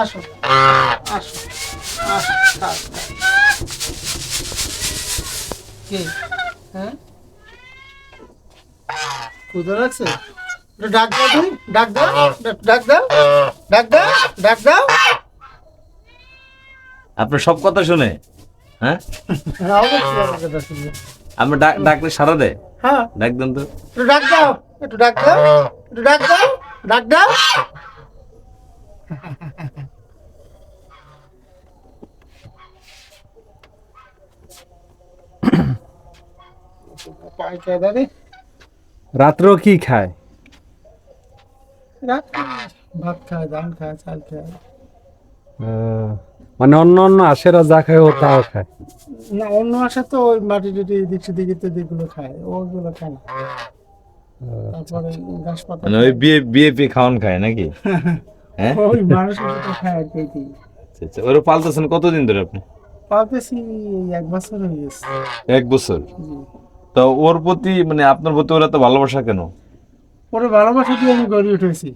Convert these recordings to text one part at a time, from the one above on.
আসো আসো আসো থাক। হ্যাঁ? একটু ডাক দাও তুই ডাক দাও ডাক- দাও ডাক দাও ডাক দাও। আপনার সব কথা শুনে হ্যাঁ? কথা আমরা ডাক ডাকলে সারা দেয়? হ্যাঁ। ডাক দেন তো। একটু ডাক দাও একটু ডাক দাও একটু ডাক দাও ডাক দাও। পাইকা দাদি রাত্রেও কি খায়? রাত ভাত খায় ধান খায় চাল খায় মানে অন্য অন্য আশেরা যা খায় ও তাও খায়? না অন্য আসে তো ওই মাটি টাটি এদিক সেদিক ইত্যাদি গুলো খায় ওগুলো খায় না। তারপরে ঘাস পাতা মানে ওই বিয়ে বিএপি খাওয়ান খায় নাকি? হ্যাঁ? ওই মানুষের মতো খায় আর কি। কি। আচ্ছা, আচ্ছা। ওরা পালতেছেন কতদিন ধরে আপনি? পালতেছি এক বছর হয়ে গেছে। এক বছর? তো ওর প্রতি মানে আপনার প্রতি ওরা তো ভালোবাসা কেন? ওরে ভালোবাসা দিয়ে আমি গড়ে উঠেছি।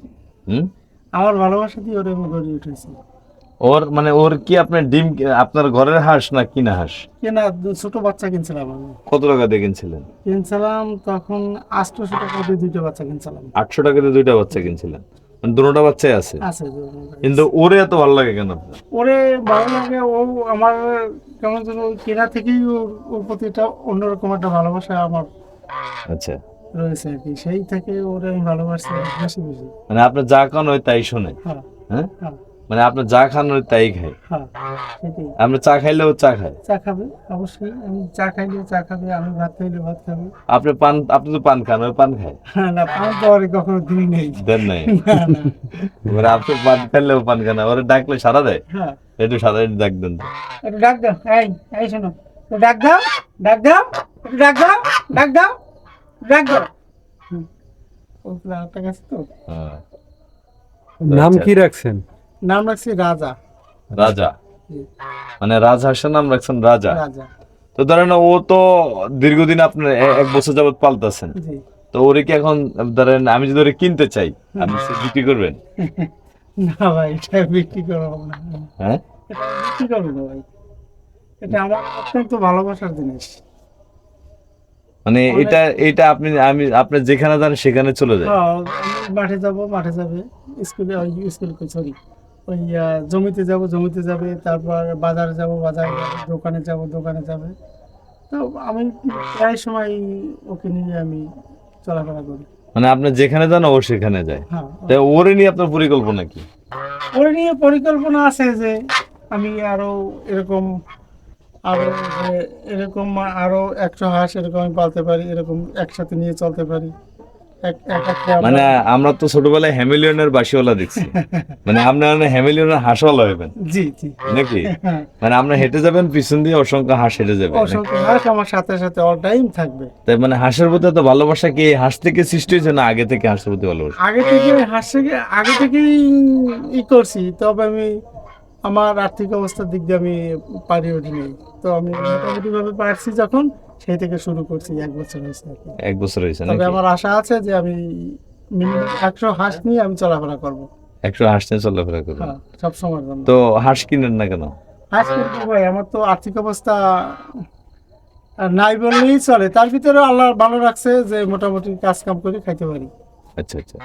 হুম? আমার ভালোবাসা দিয়ে ওরে আমি গড়ে উঠেছি। ওর মানে ওর কি আপনার ডিম আপনার ঘরের হাঁস না কিনা হাঁস? কেনা ছোট বাচ্চা কিনছিলাম আমি। কত টাকা দিয়ে কিনছিলেন? কিনছিলাম তখন আটশোশো টাকা দিয়ে দুইটা বাচ্চা কিনছিলাম। আটশো টাকা দিয়ে দুইটা বাচ্চা কিনছিলেন? দুটোটা বাচ্চাই আছে। কিন্তু ওরে এত ভালো লাগে কেন? ওরে ভালো লাগে ও আমার কেমন যেন কেনা থেকেই ওর প্রতি একটা অন্যরকম একটা ভালোবাসা আমার আচ্ছা। রয়েছে আর কি। সেই থেকে ওরে আমি ভালোবাসি বেশি বেশি। মানে আপনার যা কান ওই তাই শোনে। হ্যাঁ হ্যাঁ? হ্যাঁ। মানে আপনার যা খান ওই তাই খায়। হ্যাঁ আপনি চা খাইলেও চা খায়। চা খাবে অবশ্যই। আমি চা খাইলে চা খাবে আমি ভাত খাইলে ভাত খাবে। আপনি পান আপনি তো পান খান ওই পান খায়। হ্যাঁ না পান তো আর কখনো দিনই নেই। দেন নাই। না না। আপনি পান খাইলেও পান খান ওরা ডাকলে সারা দেয়। হ্যাঁ। একটু সারা ডাক দেন। একটু ডাক দাও এই এই শোনো। একটু ডাক দাও ডাক দাও একটু ডাক দাও ডাক দাও ডাক দাও। ওগুলো হাতটা গেছে তো? হ্যাঁ। নাম কি রাখছেন? নাম রাখছি রাজা। রাজা? মানে রাজহাঁসের নাম রাখছেন রাজা? তো ধরেন ও তো দীর্ঘদিন আপনার এক বছর যাবত পালতেছেন। তো ওরে কি এখন ধরেন আমি যদি ওরে কিনতে চাই আপনি বিক্রি করবেন? না ভাই এটা বিক্রি করব না। হ্যাঁ? বিক্রি করব না ভাই। এটা আমার অত্যন্ত ভালোবাসার জিনিস। মানে এটা এটা আপনি আমি আপনি যেখানে যান সেখানে চলে যায়। হ্যাঁ, মাঠে যাব মাঠে যাবে। স্কুলে স্কুল সরি। ওই জমিতে যাব জমিতে যাবে তারপর বাজারে যাব বাজারে যাবে দোকানে যাব দোকানে যাবে। তো আমি প্রায় সময় ওকে নিয়ে আমি চলাফেরা করি। মানে আপনি যেখানে যান ও সেখানে যায়। হ্যাঁ। তা ওরে নিয়ে আপনার পরিকল্পনা কি? ওরে নিয়ে পরিকল্পনা আছে যে আমি আরও এরকম আরও এরকম আরও একশো হাঁস এরকম আমি পালতে পারি এরকম একসাথে নিয়ে চলতে পারি। মানে আমরা তো ছোটবেলায় হ্যামিলিয়নের বাসিওয়ালা দেখছি। মানে আপনার হ্যামিলিয়নের হাঁসওয়ালা হবেন জি জি। নাকি? মানে আপনি হেঁটে যাবেন পিছন দিয়ে অসংখ্য হাঁস হেঁটে যাবে অসংখ্য হাঁস আমার সাথে সাথে অল টাইম থাকবে। তাই মানে হাঁসের প্রতি তো ভালোবাসা কি হাঁস থেকে সৃষ্টি হয়েছে না আগে থেকে হাঁসের প্রতি ভালোবাসা? আগে থেকে হাঁস থেকে আগে থেকেই ই করছি তবে আমি আমার আর্থিক অবস্থার দিক দিয়ে আমি পারি উঠিনি তো আমি মোটামুটি ভাবে পারছি যখন সেই থেকে শুরু করছি এক বছর হয়েছে এক বছর হয়েছে তবে আমার আশা আছে যে আমি মিনিমাম একশো হাঁস নিয়ে আমি চলাফেরা করব। একশো হাঁস নিয়ে চলাফেরা করবেন হ্যাঁ সব সময়ের জন্য। তো হাঁস কিনেন না কেন? হাঁস করব ভাই আমার তো আর্থিক অবস্থা নাই বললেই চলে। তার ভিতরে আল্লাহ ভালো রাখছে যে মোটামুটি কাজ কাম করে খাইতে পারি। আচ্ছা আচ্ছা।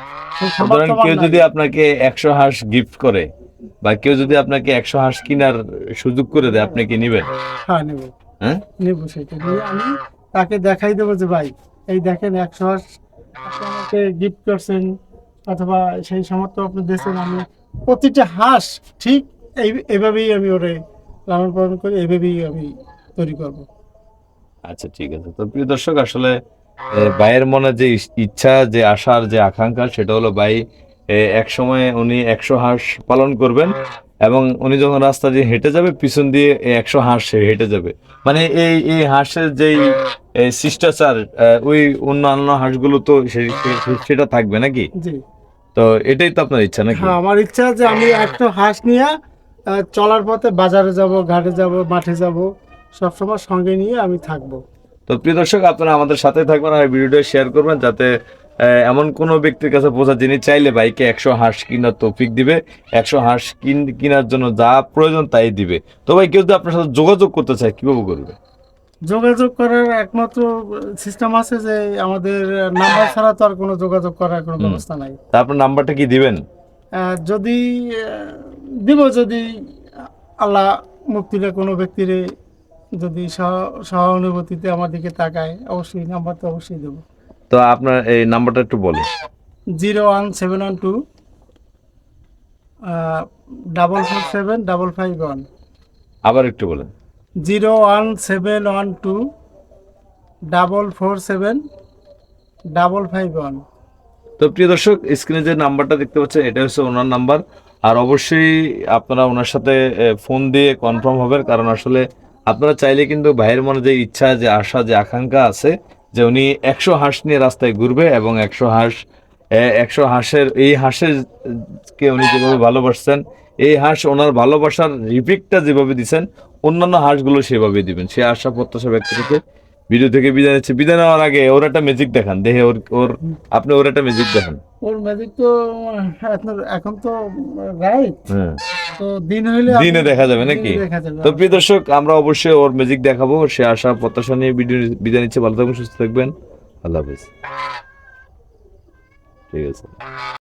ধরেন কেউ যদি আপনাকে একশো হাঁস গিফট করে বা কেউ যদি আপনাকে একশো হাঁস কেনার সুযোগ করে দেয় আপনি কি নিবেন? হ্যাঁ নেব। হ্যাঁ? নেব সেটা নিয়ে আমি তাকে দেখাই দেবো যে ভাই এই দেখেন একশো আমাকে গিফট করছেন অথবা সেই সামর্থ্য আপনি দিয়েছেন আমি প্রতিটা হাঁস ঠিক এই এভাবেই আমি ওরে লালন পালন করে এভাবেই আমি তৈরি করব। আচ্ছা ঠিক আছে। তো প্রিয় দর্শক আসলে ভাইয়ের মনে যে ইচ্ছা যে আশার যে আকাঙ্ক্ষা সেটা হলো ভাই এক সময় উনি একশো হাঁস পালন করবেন। এবং উনি যখন রাস্তা দিয়ে হেঁটে যাবে পিছন দিয়ে একশো হাঁস হেঁটে যাবে। মানে এই এই হাঁসের যেই শিষ্টাচার ওই অন্যান্য হাঁসগুলো তো সেটা থাকবে নাকি? তো এটাই তো আপনার ইচ্ছা নাকি? হ্যাঁ আমার ইচ্ছা যে আমি একটা হাঁস নিয়ে চলার পথে বাজারে যাব ঘাটে যাব মাঠে যাব সবসময় সঙ্গে নিয়ে আমি থাকব। তো প্রিয় দর্শক আপনারা আমাদের সাথে থাকবেন আর ভিডিওটা শেয়ার করবেন যাতে এমন কোনো ব্যক্তির কাছে পৌঁছা যিনি চাইলে বাইকে একশো হাঁস কিনার তৌফিক দিবে একশো হাঁস কিন- কেনার জন্য যা প্রয়োজন তাই দিবে। তো ভাই কেউ যদি আপনার সাথে যোগাযোগ করতে চায় কীভাবে করবে? যোগাযোগ করার একমাত্র সিস্টেম আছে যে আমাদের নাম্বার ছাড়া তো আর কোনো যোগাযোগ করার কোনো ব্যবস্থা নাই। তা আপনার নাম্বারটা কি দিবেন? যদি দিব যদি আল্লাহ মুক্তিরে কোনো ব্যক্তিরে যদি সহ- সহানুভূতিতে আমার দিকে তাকায় অবশ্যই নাম্বার তো অবশ্যই দেবো। তো আপনার এই নাম্বারটা একটু বলেন। Zero one seven one two double four seven double five one. আবার একটু বলেন। Zero one seven one two double four seven double five one. তো প্রিয় দর্শক স্ক্রিনে যে নাম্বারটা দেখতে পাচ্ছেন এটা হচ্ছে ওনার নাম্বার। আর অবশ্যই আপনারা ওনার সাথে ফোন দিয়ে কনফার্ম হবেন কারণ আসলে আপনারা চাইলে কিন্তু ভাইয়ের মনে যে ইচ্ছা যে আশা যে আকাঙ্ক্ষা আছে যে উনি একশো হাঁস নিয়ে রাস্তায় ঘুরবে এবং একশো হাঁস একশো হাঁসের এই হাঁসের কে উনি যেভাবে ভালোবাসছেন এই হাঁস ওনার ভালোবাসার রিপিকটা যেভাবে দিচ্ছেন অন্যান্য হাঁসগুলো সেভাবে দিবেন। সে আশা প্রত্যাশা ব্যক্তি থেকে ভিডিও থেকে বিদায় নিচ্ছে। বিদায় নেওয়ার আগে ওর একটা ম্যাজিক দেখান। দেখে ওর ওর আপনি ওর একটা ম্যাজিক দেখান। ওর ম্যাজিক তো এখন- এখন তো রাইট হ্যাঁ। দিন দেখা যাবে নাকি? তো প্রিয় দর্শক আমরা অবশ্যই ওর ম্যাজিক দেখাবো। সে আশা প্রত্যাশা নিয়ে ভিডিও বিদায় নিচ্ছে। ভালো থাকবেন সুস্থ থাকবেন। আল্লাহ হাফিজ। ঠিক আছে।